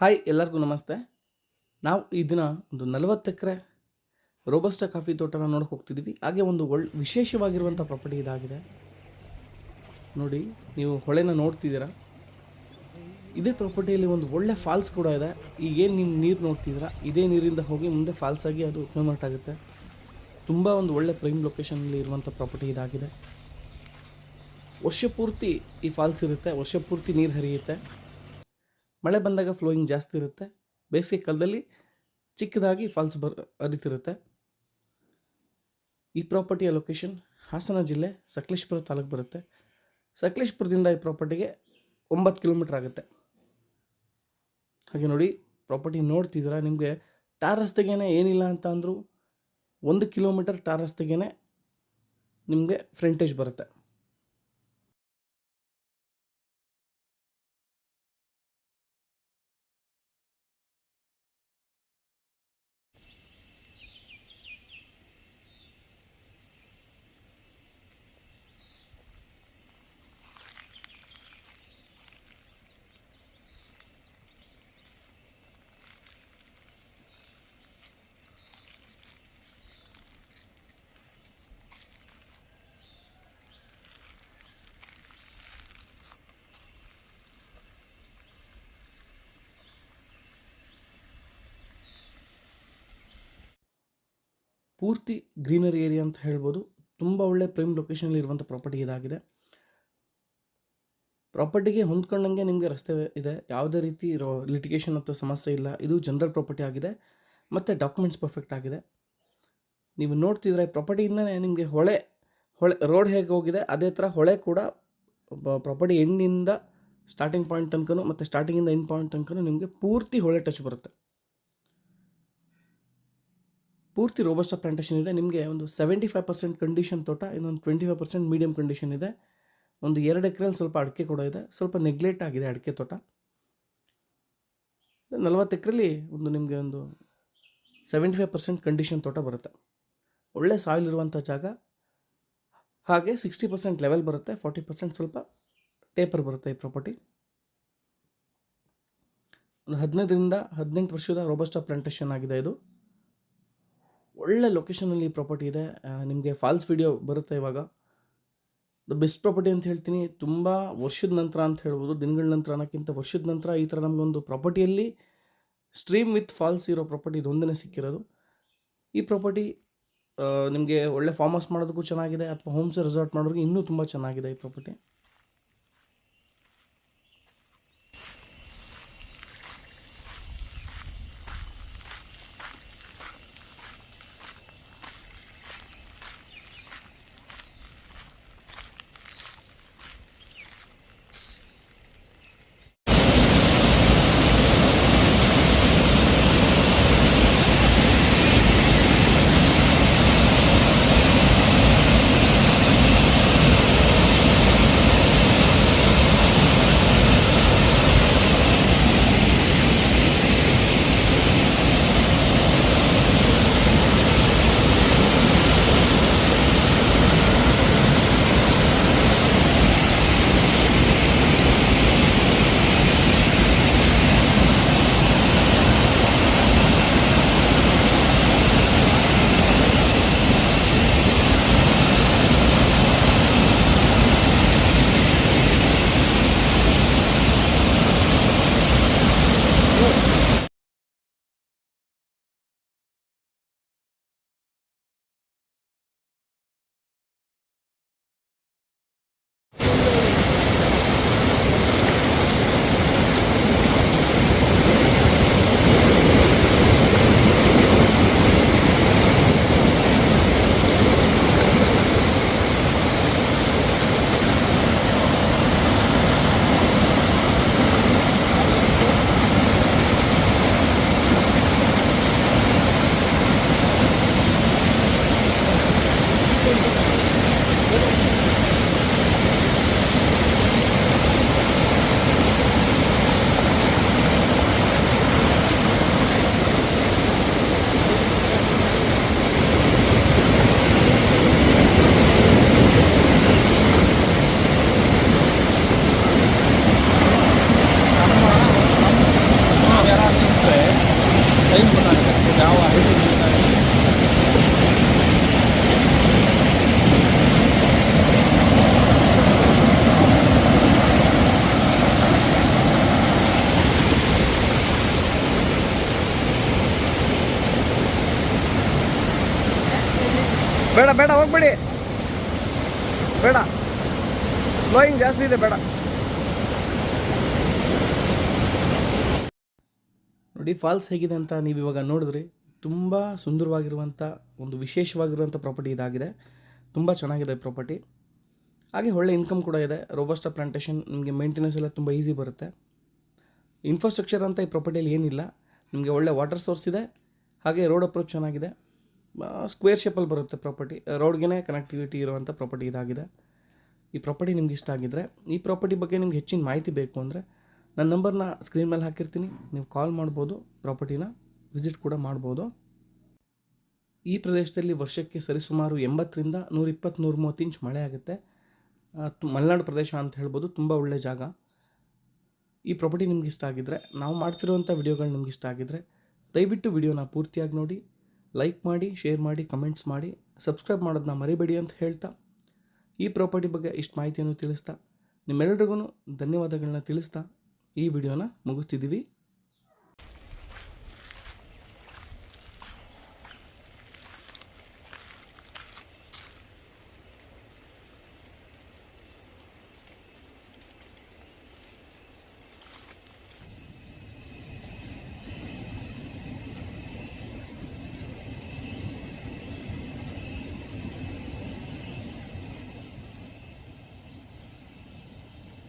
Hi ಎಲ್ಲರಿಗೂ ನಮಸ್ತೆ. ನಾವು ಈ ದಿನ ಒಂದು ನಲವತ್ತು ಎಕರೆ ರೋಬಸ್ಟ ಕಾಫಿ ತೋಟನ ನೋಡಕ್ಕೆ ಹೋಗ್ತಿದ್ದೀವಿ ಹಾಗೆ ಒಂದು ಒಳ್ಳೆ ವಿಶೇಷವಾಗಿರುವಂಥ ಪ್ರಾಪರ್ಟಿ ಇದಾಗಿದೆ. ನೋಡಿ, ನೀವು ಹೊಳೆನ ನೋಡ್ತಿದ್ದೀರಾ? ಇದೇ ಪ್ರಾಪರ್ಟಿಯಲ್ಲಿ ಒಂದು ಒಳ್ಳೆ ಫಾಲ್ಸ್ ಕೂಡ ಇದೆ. ಈಗ ಏನು ನೀವು ನೀರು ನೋಡ್ತಿದ್ದೀರಾ? ಇದೇ ನೀರಿಂದ ಹೋಗಿ ಮುಂದೆ ಫಾಲ್ಸ್ ಆಗಿ ಅದು ಕನ್ವರ್ಟ್ ಆಗುತ್ತೆ. ತುಂಬ ಒಂದು ಒಳ್ಳೆ ಪ್ರೈಮ್ ಲೊಕೇಶನಲ್ಲಿ ಇರುವಂಥ ಪ್ರಾಪರ್ಟಿ ಇದಾಗಿದೆ. ವರ್ಷ ಪೂರ್ತಿ ಈ ಫಾಲ್ಸ್ ಇರುತ್ತೆ. ವರ್ಷ ಪೂರ್ತಿ ನೀರು ಹರಿಯುತ್ತೆ. ಮಳೆ ಬಂದಾಗ ಫ್ಲೋಯಿಂಗ್ ಜಾಸ್ತಿ ಇರುತ್ತೆ. ಬೇಸಿಗೆ ಕಾಲದಲ್ಲಿ ಚಿಕ್ಕದಾಗಿ ಫಾಲ್ಸ್ ಬರ್ ಅರಿತಿರುತ್ತೆ ಈ ಪ್ರಾಪರ್ಟಿಯ ಲೊಕೇಶನ್ ಹಾಸನ ಜಿಲ್ಲೆ ಸಕಲೇಶ್ಪುರ ತಾಲೂಕು ಬರುತ್ತೆ. ಸಕಲೇಶ್ಪುರದಿಂದ ಈ ಪ್ರಾಪರ್ಟಿಗೆ ಒಂಬತ್ತು ಕಿಲೋಮೀಟ್ರ್ ಆಗುತ್ತೆ. ಹಾಗೆ ನೋಡಿ ಪ್ರಾಪರ್ಟಿ ನೋಡ್ತಿದ್ದೀರಾ? ನಿಮಗೆ ಟಾರ್ ರಸ್ತೆಗೇನೆ ಏನಿಲ್ಲ ಅಂತ ಅಂದರೂ ಒಂದು ಕಿಲೋಮೀಟರ್ ಟಾರ್ ರಸ್ತೆಗೇನೆ ನಿಮಗೆ ಫ್ರಂಟೇಜ್ ಬರುತ್ತೆ. ಪೂರ್ತಿ ಗ್ರೀನರಿ ಏರಿಯಾ ಅಂತ ಹೇಳ್ಬೋದು. ತುಂಬ ಒಳ್ಳೆ ಪ್ರೈಮ್ ಲೊಕೇಶನಲ್ಲಿ ಇರುವಂಥ ಪ್ರಾಪರ್ಟಿ ಇದಾಗಿದೆ. ಪ್ರಾಪರ್ಟಿಗೆ ಹೊಂದ್ಕೊಂಡಂಗೆ ನಿಮಗೆ ರಸ್ತೆ ಇದೆ. ಯಾವುದೇ ರೀತಿ ಲಿಟಿಗೇಷನ್ ಅಥವಾ ಸಮಸ್ಯೆ ಇಲ್ಲ. ಇದು ಜನರಲ್ ಪ್ರಾಪರ್ಟಿ ಆಗಿದೆ. ಮತ್ತು ಡಾಕ್ಯುಮೆಂಟ್ಸ್ ಪರ್ಫೆಕ್ಟ್ ಆಗಿದೆ. ನೀವು ನೋಡ್ತಿದ್ರೆ ಪ್ರಾಪರ್ಟಿಯಿಂದನೇ ನಿಮಗೆ ಹೊಳೆ ಹೊಳೆ ರೋಡ್ ಹೇಗೆ ಹೋಗಿದೆ, ಅದೇ ಥರ ಹೊಳೆ ಕೂಡ ಪ್ರಾಪರ್ಟಿ ಎಂಡಿಂದ ಸ್ಟಾರ್ಟಿಂಗ್ ಪಾಯಿಂಟ್ ತನಕನೂ ಮತ್ತು ಸ್ಟಾರ್ಟಿಂಗಿಂದ ಎಂಡ್ ಪಾಯಿಂಟ್ ತನಕನೂ ನಿಮಗೆ ಪೂರ್ತಿ ಹೊಳೆ ಟಚ್ ಬರುತ್ತೆ. ಪೂರ್ತಿ ರೋಬಸ್ಟ ಪ್ಲಾಂಟೇಷನ್ ಇದೆ. ನಿಮಗೆ ಒಂದು ಸೆವೆಂಟಿ ಫೈವ್ ಪರ್ಸೆಂಟ್ ಕಂಡೀಷನ್ ತೋಟ, ಇನ್ನೊಂದು twenty five percent medium condition ಇದೆ. ಒಂದು ಎರಡು ಎಕರೆಯಲ್ಲಿ ಸ್ವಲ್ಪ ಅಡಿಕೆ ಕೂಡ ಇದೆ. ಸ್ವಲ್ಪ ನೆಗ್ಲೆಕ್ಟ್ ಆಗಿದೆ ಅಡಿಕೆ ತೋಟ. ನಲವತ್ತು ಎಕರೆಲಿ ಒಂದು ನಿಮಗೆ ಒಂದು ಸೆವೆಂಟಿ ಫೈವ್ ಪರ್ಸೆಂಟ್ ಕಂಡೀಷನ್ ತೋಟ ಬರುತ್ತೆ. ಒಳ್ಳೆ ಸಾಯಿಲ್ ಇರುವಂಥ ಜಾಗ. ಹಾಗೆ ಸಿಕ್ಸ್ಟಿ ಪರ್ಸೆಂಟ್ ಲೆವೆಲ್ ಬರುತ್ತೆ. ಫಾರ್ಟಿ ಪರ್ಸೆಂಟ್ ಸ್ವಲ್ಪ ಟೇಪರ್ ಬರುತ್ತೆ ಈ ಪ್ರಾಪರ್ಟಿ ಒಂದು ಹದಿನೈದರಿಂದ ಹದಿನೆಂಟು ವರ್ಷದ ರೋಬಸ್ಟಾ ಪ್ಲಾಂಟೇಷನ್ ಆಗಿದೆ ಇದು. ಒಳ್ಳೆ ಲೊಕೇಶನಲ್ಲಿ ಪ್ರಾಪರ್ಟಿ ಇದೆ. ನಿಮಗೆ ಫಾಲ್ಸ್ ವಿಡಿಯೋ ಬರುತ್ತೆ ಇವಾಗ. ದ ಬೆಸ್ಟ್ ಪ್ರಾಪರ್ಟಿ ಅಂತ ಹೇಳ್ತೀನಿ. ತುಂಬ ವರ್ಷದ ನಂತರ ಅಂತ ಹೇಳ್ಬೋದು. ದಿನಗಳ ನಂತರ, ಅನ್ನೋಕ್ಕಿಂತ ವರ್ಷದ ನಂತರ ಈ ಥರ ನಮಗೊಂದು ಪ್ರಾಪರ್ಟಿಯಲ್ಲಿ ಸ್ಟ್ರೀಮ್ ವಿತ್ ಫಾಲ್ಸ್ ಇರೋ ಪ್ರಾಪರ್ಟಿ ಇದೊಂದನೇ ಸಿಕ್ಕಿರೋದು. ಈ ಪ್ರಾಪರ್ಟಿ ನಿಮಗೆ ಒಳ್ಳೆ ಫಾರ್ಮ್ ಹೌಸ್ ಮಾಡೋದಕ್ಕೂ ಚೆನ್ನಾಗಿದೆ, ಅಥವಾ ಹೋಮ್ಸ್ ರೆಸಾರ್ಟ್ ಮಾಡೋರಿಗೆ ಇನ್ನೂ ತುಂಬ ಚೆನ್ನಾಗಿದೆ ಈ ಪ್ರಾಪರ್ಟಿ ಸೈಜ್ ಗೊತ್ತಾಗುತ್ತೆ ಯಾವ height ಇದೆ. ಬೇಡ ಬೇಡ ಹೋಗ್ಬೇಡಿ ಬೇಡ ಫ್ಲೋಯಿಂಗ್ ಜಾಸ್ತಿ ಇದೆ ಬೇಡ ನೋಡಿ ಫಾಲ್ಸ್ ಹೇಗಿದೆ ಅಂತ ನೀವು ಇವಾಗ ನೋಡಿದ್ರಿ ತುಂಬ ಸುಂದರವಾಗಿರುವಂಥ ಒಂದು ವಿಶೇಷವಾಗಿರುವಂಥ ಪ್ರಾಪರ್ಟಿ ಇದಾಗಿದೆ. ತುಂಬ ಚೆನ್ನಾಗಿದೆ ಪ್ರಾಪರ್ಟಿ ಹಾಗೆ ಒಳ್ಳೆ ಇನ್ಕಮ್ ಕೂಡ ಇದೆ. ರೋಬಸ್ಟ ಪ್ಲಾಂಟೇಷನ್ ನಿಮಗೆ ಮೇಂಟೆನೆನ್ಸ್ ಎಲ್ಲ ತುಂಬ ಈಸಿ ಬರುತ್ತೆ. ಇನ್ಫ್ರಾಸ್ಟ್ರಕ್ಚರ್ ಅಂತ ಈ ಪ್ರಾಪರ್ಟಿಯಲ್ಲಿ ಏನಿಲ್ಲ. ನಿಮಗೆ ಒಳ್ಳೆ ವಾಟರ್ ಸೋರ್ಸ್ ಇದೆ. ಹಾಗೆ ರೋಡ್ ಅಪ್ರೋಚ್ ಚೆನ್ನಾಗಿದೆ. ಸ್ಕ್ವೇರ್ ಶೇಪಲ್ಲಿ ಬರುತ್ತೆ ಪ್ರಾಪರ್ಟಿ ರೋಡ್ಗೆ ಕನೆಕ್ಟಿವಿಟಿ ಇರುವಂಥ ಪ್ರಾಪರ್ಟಿ ಇದಾಗಿದೆ. ಈ ಪ್ರಾಪರ್ಟಿ ನಿಮ್ಗೆ ಇಷ್ಟ ಆಗಿದ್ದರೆ ಈ ಪ್ರಾಪರ್ಟಿ ಬಗ್ಗೆ ನಿಮ್ಗೆ ಹೆಚ್ಚಿನ ಮಾಹಿತಿ ಬೇಕು ಅಂದರೆ ನನ್ನ ನಂಬರ್ನ ಸ್ಕ್ರೀನ್ ಮೇಲೆ ಹಾಕಿರ್ತೀನಿ. ನೀವು ಕಾಲ್ ಮಾಡ್ಬೋದು, ಪ್ರಾಪರ್ಟಿನ ವಿಸಿಟ್ ಕೂಡ ಮಾಡ್ಬೋದು. ಈ ಪ್ರದೇಶದಲ್ಲಿ ವರ್ಷಕ್ಕೆ ಸರಿಸುಮಾರು ಎಂಬತ್ತರಿಂದ ನೂರ ಇಪ್ಪತ್ತು ನೂರ ಮೂವತ್ತು ಇಂಚ್ ಮಳೆ ಆಗುತ್ತೆ. ಮಲೆನಾಡು ಪ್ರದೇಶ ಅಂತ ಹೇಳ್ಬೋದು, ತುಂಬ ಒಳ್ಳೆಯ ಜಾಗ. ಈ ಪ್ರಾಪರ್ಟಿ ನಿಮ್ಗೆ ಇಷ್ಟ ಆಗಿದ್ದರೆ ನಾವು ಮಾಡ್ತಿರುವಂಥ ವಿಡಿಯೋಗಳು ನಿಮ್ಗೆ ಇಷ್ಟ ಆಗಿದ್ದರೆ ದಯವಿಟ್ಟು ವಿಡಿಯೋನ ಪೂರ್ತಿಯಾಗಿ ನೋಡಿ, ಲೈಕ್ ಮಾಡಿ, ಶೇರ್ ಮಾಡಿ, ಕಮೆಂಟ್ಸ್ ಮಾಡಿ, ಸಬ್ಸ್ಕ್ರೈಬ್ ಮಾಡೋದನ್ನ ಮರಿಬೇಡಿ ಅಂತ ಹೇಳ್ತಾ, ಈ ಪ್ರಾಪರ್ಟಿ ಬಗ್ಗೆ ಇಷ್ಟು ಮಾಹಿತಿಯನ್ನು ತಿಳಿಸ್ತಾ ನಿಮ್ಮೆಲ್ಲರಿಗೂ ಧನ್ಯವಾದಗಳನ್ನ ತಿಳಿಸ್ತಾ ಈ ವಿಡಿಯೋನ ಮುಗಿಸ್ತಿದ್ದೀವಿ.